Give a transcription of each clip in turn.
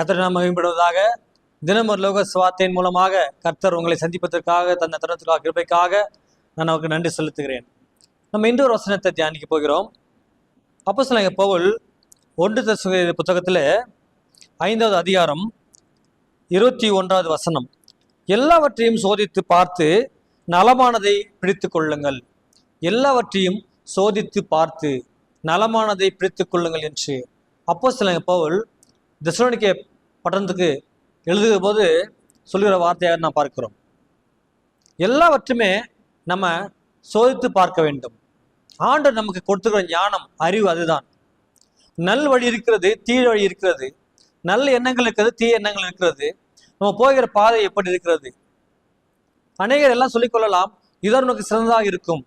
கர்த்தர் நாம் மகிமைப்படுவதாக தினம் லோக சுவார்த்தையின் மூலமாக கர்த்தர் உங்களை சந்திப்பதற்காக தந்த தருணத்துக்காக கிருபைக்காக நான் அவருக்கு நன்றி செலுத்துகிறேன். நம்ம இன்னொரு வசனத்தை தியானிக்க போகிறோம். அப்போ சில பவுல் ஒன்று தசு புத்தகத்தில் ஐந்தாவது அதிகாரம் இருபத்தி ஒன்றாவது வசனம். எல்லாவற்றையும் சோதித்து பார்த்து நலமானதை பிடித்து கொள்ளுங்கள். எல்லாவற்றையும் சோதித்து பார்த்து நலமானதை பிடித்து கொள்ளுங்கள் என்று. அப்போ சில பவுல் திசோனிக்க பட்டணத்துக்கு எழுதுகிற போது சொல்கிற வார்த்தையாக நாம் பார்க்கிறோம். எல்லாவற்றுமே நம்ம சோதித்து பார்க்க வேண்டும். ஆண்டு நமக்கு கொடுத்துக்கிற ஞானம் அறிவு அதுதான். நல் வழி இருக்கிறது தீய வழி இருக்கிறது. நல்ல எண்ணங்கள் இருக்கிறது தீய எண்ணங்கள் இருக்கிறது. நம்ம போகிற பாதை எப்படி இருக்கிறது? அநேகர் எல்லாம் சொல்லிக்கொள்ளலாம் இது உனக்கு சிறந்ததாக இருக்கும்.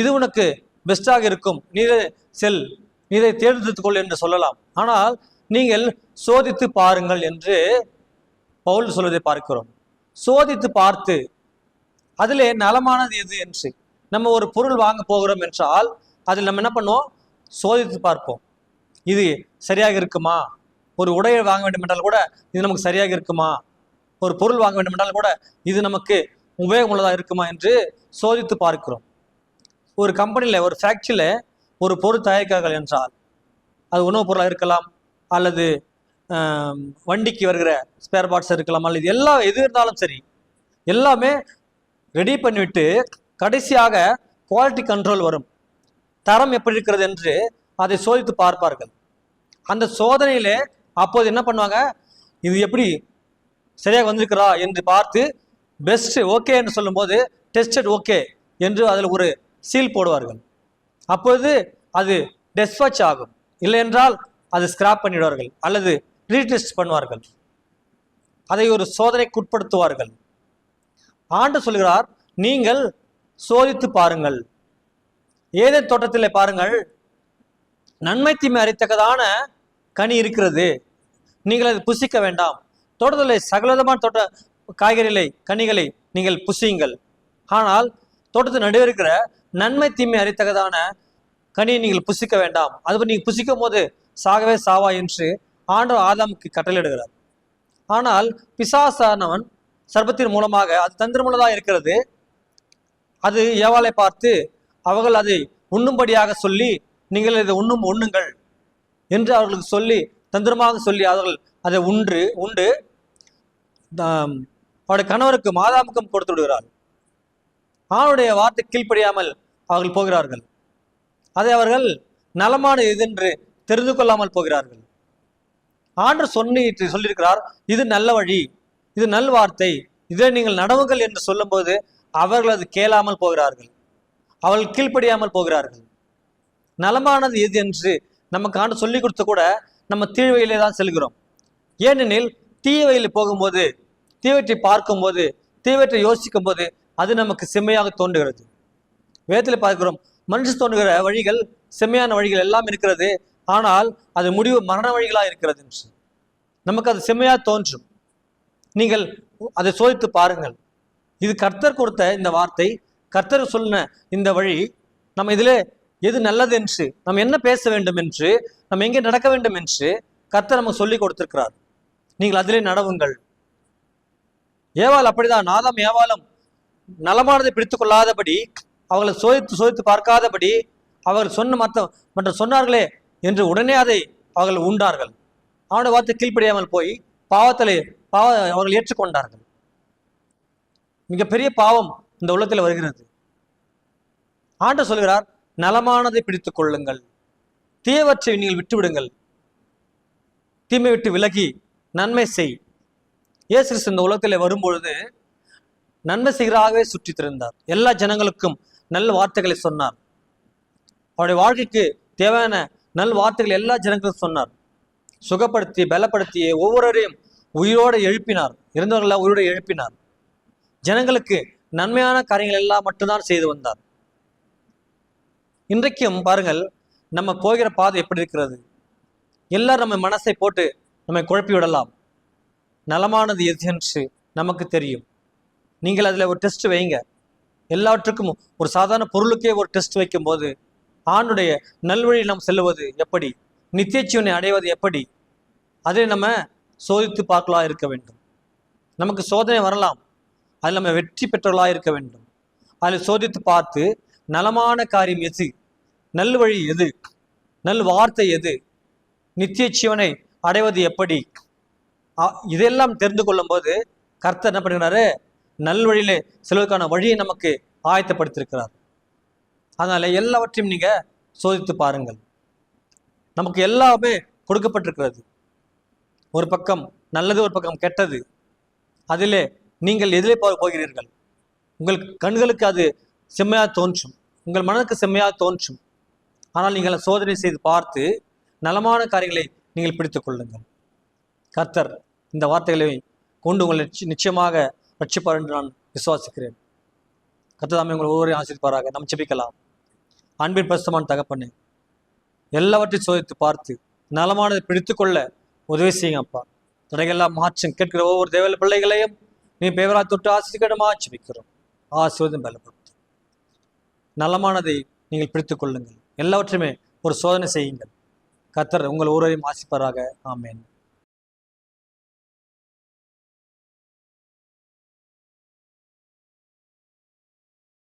இது உனக்கு பெஸ்டாக இருக்கும். நீ செல். நீ இதை தேர்ந்தெடுத்துக்கொள் என்று சொல்லலாம். ஆனால் நீங்கள் சோதித்து பாருங்கள் என்று பவுல் சொல்வதை பார்க்கிறோம். சோதித்து பார்த்து அதில் நலமானது எது என்று? நம்ம ஒரு பொருள் வாங்க போகிறோம் என்றால் அதில் நம்ம என்ன பண்ணுவோம்? சோதித்து பார்ப்போம். இது சரியாக இருக்குமா? ஒரு உடையை வாங்க வேண்டும் என்றால் கூட இது நமக்கு சரியாக இருக்குமா? ஒரு பொருள் வாங்க வேண்டும் என்றால் கூட இது நமக்கு உபயோகமுள்ளதாக இருக்குமா? என்று சோதித்து பார்க்கிறோம். ஒரு கம்பெனியில் ஒரு ஃபேக்ட்ரியில் ஒரு பொருள் தயாரிக்கிறார்கள் என்றால் அது உணவுப் பொருளாக இருக்கலாம் அல்லது வண்டிக்கு வருகிற ஸ்பேர் பார்ட்ஸ் இருக்கலாம் அல்லது எல்லா எது இருந்தாலும் சரி எல்லாமே ரெடி பண்ணிவிட்டு கடைசியாக குவாலிட்டி கண்ட்ரோல் வரும். தரம் எப்படி இருக்கிறது என்று அதை சோதித்து பார்ப்பார்கள். அந்த சோதனையிலே அப்போது என்ன பண்ணுவாங்க? இது எப்படி சரியாக வந்திருக்கிறா என்று பார்த்து பெஸ்ட்டு ஓகே என்று சொல்லும்போது டெஸ்டட் ஓகே என்று அதில் ஒரு சீல் போடுவார்கள். அப்பொழுது அது டெஸ்பச் ஆகும். இல்லை என்றால் அது ஸ்கிராப் பண்ணிடுவார்கள். அல்லது ரீடெஸ்ட் பண்ணுவார்கள். அதை ஒரு சோதனைக்கு உட்படுத்துவார்கள். ஆண்டு சொல்கிறார் நீங்கள் சோதித்து பாருங்கள். ஏதே தோட்டத்தில் பாருங்கள். நன்மை தீமை அறித்தக்கதான கனி இருக்கிறது. நீங்கள் அதை புசிக்க வேண்டாம். தோட்டத்தில் சகலவிதமான தோட்ட காய்கறிகளை கனிகளை நீங்கள் புசியுங்கள். ஆனால் தோட்டத்தில் நடுவே இருக்கிற நன்மை தீமை அறித்தக்கதான கனியை நீங்கள் புசிக்க வேண்டாம். அது நீங்கள் புசிக்கும் போது சாகவே சாவா என்று ஆண்டவர் ஆதாமுக்கு கட்டளையிடுகிறார். ஆனால் பிசாசானவன் சர்பத்தின் மூலமாக அது தந்திரமுள்ளதாக இருக்கிறது? அது ஏவாளை பார்த்து அவர்கள் அதை உண்ணும்படியாக சொல்லி நீங்கள் இதை உண்ணும் உண்ணுங்கள் என்று அவர்களுக்கு சொல்லி தந்திரமாக சொல்லி அவர்கள் அதை உண்டு. உண்டு அவருடைய கணவருக்கு மாதாமுக்கம் கொடுத்து விடுகிறார் ஆணுடைய வார்த்தை கீழ்ப்படியாமல் அவர்கள் போகிறார்கள். அதை அவர்கள் நலமான இதென்று தெரிந்து கொள்ளாமல் போகிறார்கள். ஆண்டு சொல்லி சொல்லியிருக்கிறார் இது நல்ல வழி இது நல் வார்த்தை இதை நீங்கள் நடவுங்கள் என்று சொல்லும்போது அவர்கள் அது கேளாமல் போகிறார்கள். அவள் கீழ்ப்படியாமல் போகிறார்கள். நலமானது எது என்று நமக்கு ஆண்டு சொல்லி கொடுத்து கூட நம்ம தீழ்வையிலே தான் செல்கிறோம். ஏனெனில் தீய வழியில் போகும்போது தீவற்றை பார்க்கும்போது தீவற்றை யோசிக்கும் போது அது நமக்கு செம்மையாக தோன்றுகிறது. வேதத்தில் பார்க்கிறோம் மனுஷன் தோன்றுகிற வழிகள் செம்மையான வழிகள் எல்லாம் இருக்கிறது. ஆனால் அது முடிவு மரண வழிகளாக இருக்கிறது என்று. நமக்கு அது செம்மையாக தோன்றும். நீங்கள் அதை சோதித்து பாருங்கள். இது கர்த்தர் கொடுத்த இந்த வார்த்தை கர்த்தர் சொன்ன இந்த வழி நம்ம இதில் எது நல்லது என்று நம்ம என்ன பேச வேண்டும் என்று நம்ம எங்கே நடக்க வேண்டும் என்று கர்த்தர் நமக்கு சொல்லி கொடுத்திருக்கிறார். நீங்கள் அதிலே நடவுங்கள். ஏவாள் அப்படிதான். நாதாம் ஏவாளும் நலமானதை பிடித்து கொள்ளாதபடி அவர்களை சோதித்து சோதித்து பார்க்காதபடி அவர்கள் சொன்ன மற்ற மற்ற சொன்னார்களே என்று உடனே அதை அவர்கள் உண்டார்கள். அவனுடைய வார்த்தை கீழ்ப்படியாமல் போய் பாவத்திலே பாவ அவர்கள் ஏற்றுக்கொண்டார்கள். மிகப்பெரிய பாவம் இந்த உள்ளத்தில் வருகிறது. ஆண்டு சொல்கிறார் நலமானதை பிடித்துக் கொள்ளுங்கள். தீயவற்றை நீங்கள் விட்டுவிடுங்கள். தீமை விட்டு விலகி நன்மை செய். இயேசு இந்த உலகத்தில் வரும்பொழுது நன்மை செய்கிறாகவே சுற்றித் திறந்தார் எல்லா ஜனங்களுக்கும் நல்ல வார்த்தைகளை சொன்னார். அவருடைய வாழ்க்கைக்கு தேவையான நல் வார்த்தைகள் எல்லா ஜனங்களுக்கும் சொன்னார். சுகப்படுத்தி பலப்படுத்தி ஒவ்வொருவரையும் உயிரோடு எழுப்பினார். இருந்தவர்களெல்லாம் உயிரோடு எழுப்பினார். ஜனங்களுக்கு நன்மையான காரியங்கள் எல்லாம் மட்டும்தான் செய்து வந்தார். இன்றைக்கும் பாருங்கள் நம்ம போகிற பாதை எப்படி இருக்கிறது? எல்லாரும் நம்ம மனசை போட்டு நம்மை குழப்பி விடலாம். நலமானது எது என்று நமக்கு தெரியும். நீங்கள் அதில் ஒரு டெஸ்ட் வைங்க. எல்லாவற்றுக்கும் ஒரு சாதாரண பொருளுக்கே ஒரு டெஸ்ட் வைக்கும்போது ஆண்டுடைய நல்வழியில் நாம் செல்லுவது எப்படி? நித்திய ஜீவனை அடைவது எப்படி? அதை நம்ம சோதித்து பார்க்கலா இருக்க வேண்டும். நமக்கு சோதனை வரலாம். அதில் நம்ம வெற்றி பெற்றவர்களாக இருக்க வேண்டும். அதில் சோதித்து பார்த்து நலமான காரியம் எது? நல் வழி எது? நல் வார்த்தை எது? நித்திய ஜீவனை அடைவது எப்படி? இதெல்லாம் தெரிந்து கொள்ளும்போது கர்த்தர் என்ன பண்ணுகிறாரு? நல்வழியிலே செல்வதற்கான வழியை நமக்கு ஆயத்தப்படுத்தியிருக்கிறார். அதனால் எல்லாவற்றையும் நீங்கள் சோதித்து பாருங்கள். நமக்கு எல்லாமே கொடுக்கப்பட்டிருக்கிறது. ஒரு பக்கம் நல்லது ஒரு பக்கம் கெட்டது. அதிலே நீங்கள் எதிலே போகிறீர்கள். உங்கள் கண்களுக்கு அது செம்மையாக தோன்றும். உங்கள் மனதுக்கு செம்மையாக தோன்றும். ஆனால் நீங்கள் சோதனை செய்து பார்த்து நலமான காரியங்களை நீங்கள் பிடித்து கொள்ளுங்கள். கர்த்தர் இந்த வார்த்தைகளை கொண்டு உங்களை நிச்சயமாக ரட்சிப்பார் என்று நான் விசுவாசிக்கிறேன். கர்த்தர் தாமே உங்களை ஒவ்வொரு ஆசிரிப்பாராக நம் ஜெபிக்கலாம். அன்பின் பிரசமான தகப்பண்ணே எல்லாவற்றையும் சோதித்து பார்த்து நலமானதை பிடித்துக்கொள்ள உதவி செய்யுங்க அப்பா. தடைகள்லாம் மாற்றம் கேட்கிற ஒவ்வொரு தேவல பிள்ளைகளையும் நீ பேவரா தொட்டு ஆசிரியமா ஜெபிக்கிறோம். ஆசிர்வதம் பலப்படுத்து நலமானதை நீங்கள் பிடித்துக் கொள்ளுங்கள் எல்லாவற்றையுமே ஒரு சோதனை செய்யுங்கள். கத்தர் உங்கள் ஒருவரையும் ஆசிப்பாராக. ஆமேன்.